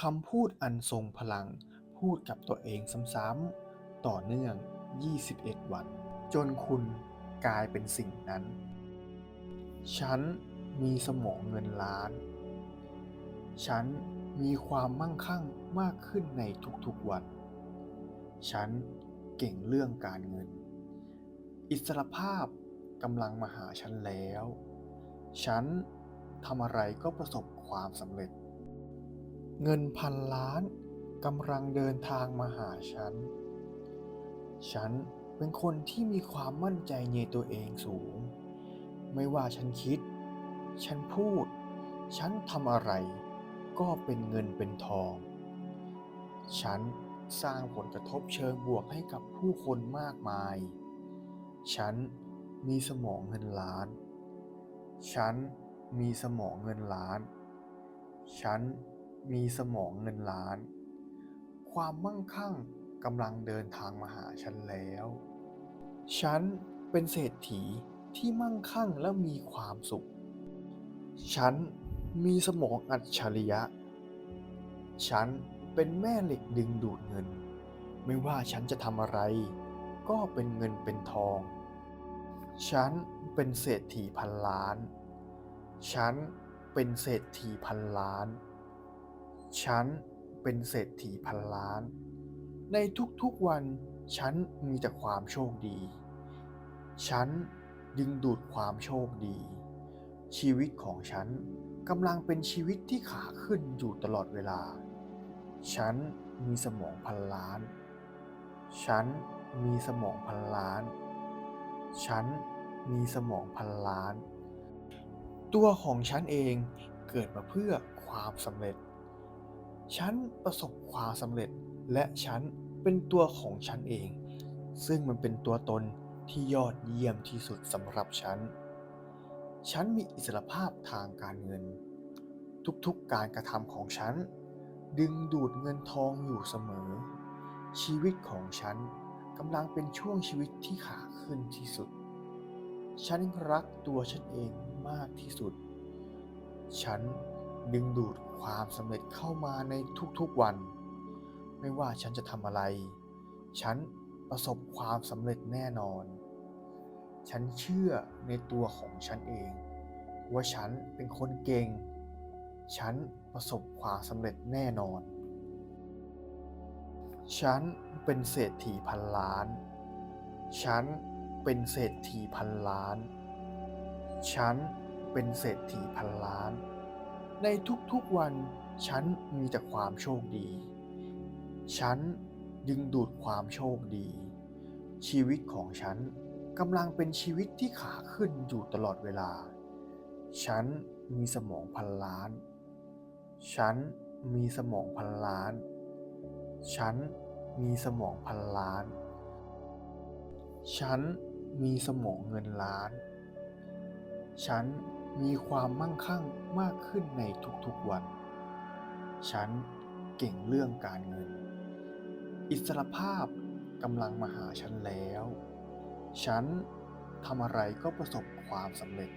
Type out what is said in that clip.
คำพูดอันทรงพลัง พูดกับตัวเองซ้ำๆ ต่อเนื่อง 21 วัน จนคุณกลายเป็นสิ่งนั้น ฉันมีสมองเงินล้าน ฉันมีความมั่งคั่งมากขึ้นในทุกๆวัน ฉันเก่งเรื่องการเงิน อิสรภาพกำลังมาหาฉันแล้ว ฉันทำอะไรก็ประสบความสำเร็จ เงินพันล้านกำลังเดินทางมาหาฉัน ฉันเป็นคนที่มีความมั่นใจในตัวเองสูง ไม่ว่าฉันคิด ฉันพูด ฉันทำอะไร ก็เป็นเงินเป็นทอง ฉันสร้างผลกระทบเชิงบวกให้กับผู้คนมากมาย ฉันมีสมองเงินล้าน ฉันมีสมองเงินล้าน ฉัน มีสมองเงินล้าน ความมั่งคั่งกำลังเดินทางมาหาฉันแล้ว ฉันเป็นเศรษฐีที่มั่งคั่งและมีความสุข ฉันมีสมองอัจฉริยะ ฉันเป็นแม่เหล็กดึงดูดเงิน ไม่ว่าฉันจะทำอะไร ก็เป็นเงินเป็นทอง ฉันเป็นเศรษฐีพันล้าน ฉันเป็นเศรษฐีพันล้าน ฉันเป็นเศรษฐีพันล้าน ในทุกๆวันฉันมีแต่ความโชคดี ฉันดึงดูดความโชคดี ชีวิตของฉันกำลังเป็นชีวิตที่ขาขึ้นอยู่ตลอดเวลา ฉันมีสมองพันล้าน ฉันมีสมองพันล้าน ฉันมีสมองพันล้าน ตัวของฉันเองเกิดมาเพื่อความสำเร็จ ฉันประสบความสำเร็จและฉันเป็นตัวของฉันเอง ซึ่งมันเป็นตัวตนที่ยอดเยี่ยมที่สุดสำหรับฉัน ฉันมีอิสรภาพทางการเงิน ทุกๆการกระทำของฉัน ดึงดูดเงินทองอยู่เสมอ ชีวิตของฉันกำลังเป็นช่วงชีวิตที่ขาขึ้นที่สุด ฉันรักตัวฉันเองมากที่สุด ฉัน ดึงดูดความสำเร็จเข้ามาในทุกๆวัน ไม่ว่าฉันจะทำอะไร ฉันประสบความสำเร็จแน่นอน ฉันเชื่อในตัวของฉันเอง ว่าฉันเป็นคนเก่ง ฉันประสบความสำเร็จแน่นอน ฉันเป็นเศรษฐีพันล้าน ฉันเป็นเศรษฐีพันล้าน ฉันเป็นเศรษฐีพันล้าน ในทุกๆวัน ฉันมีแต่ความโชคดี ฉันดึงดูดความโชคดี ชีวิตของฉันกำลังเป็นชีวิตที่ขาขึ้นอยู่ตลอดเวลา ฉันมีสมองพันล้าน ฉันมีสมองพันล้าน ฉันมีสมองพันล้าน ฉันมีสมองเงินล้าน ฉัน มีความมั่งคั่งมากขึ้นในทุกๆวัน ฉันเก่งเรื่องการเงิน อิสรภาพกำลังมาหาฉันแล้ว ฉันทำอะไรก็ประสบความสำเร็จ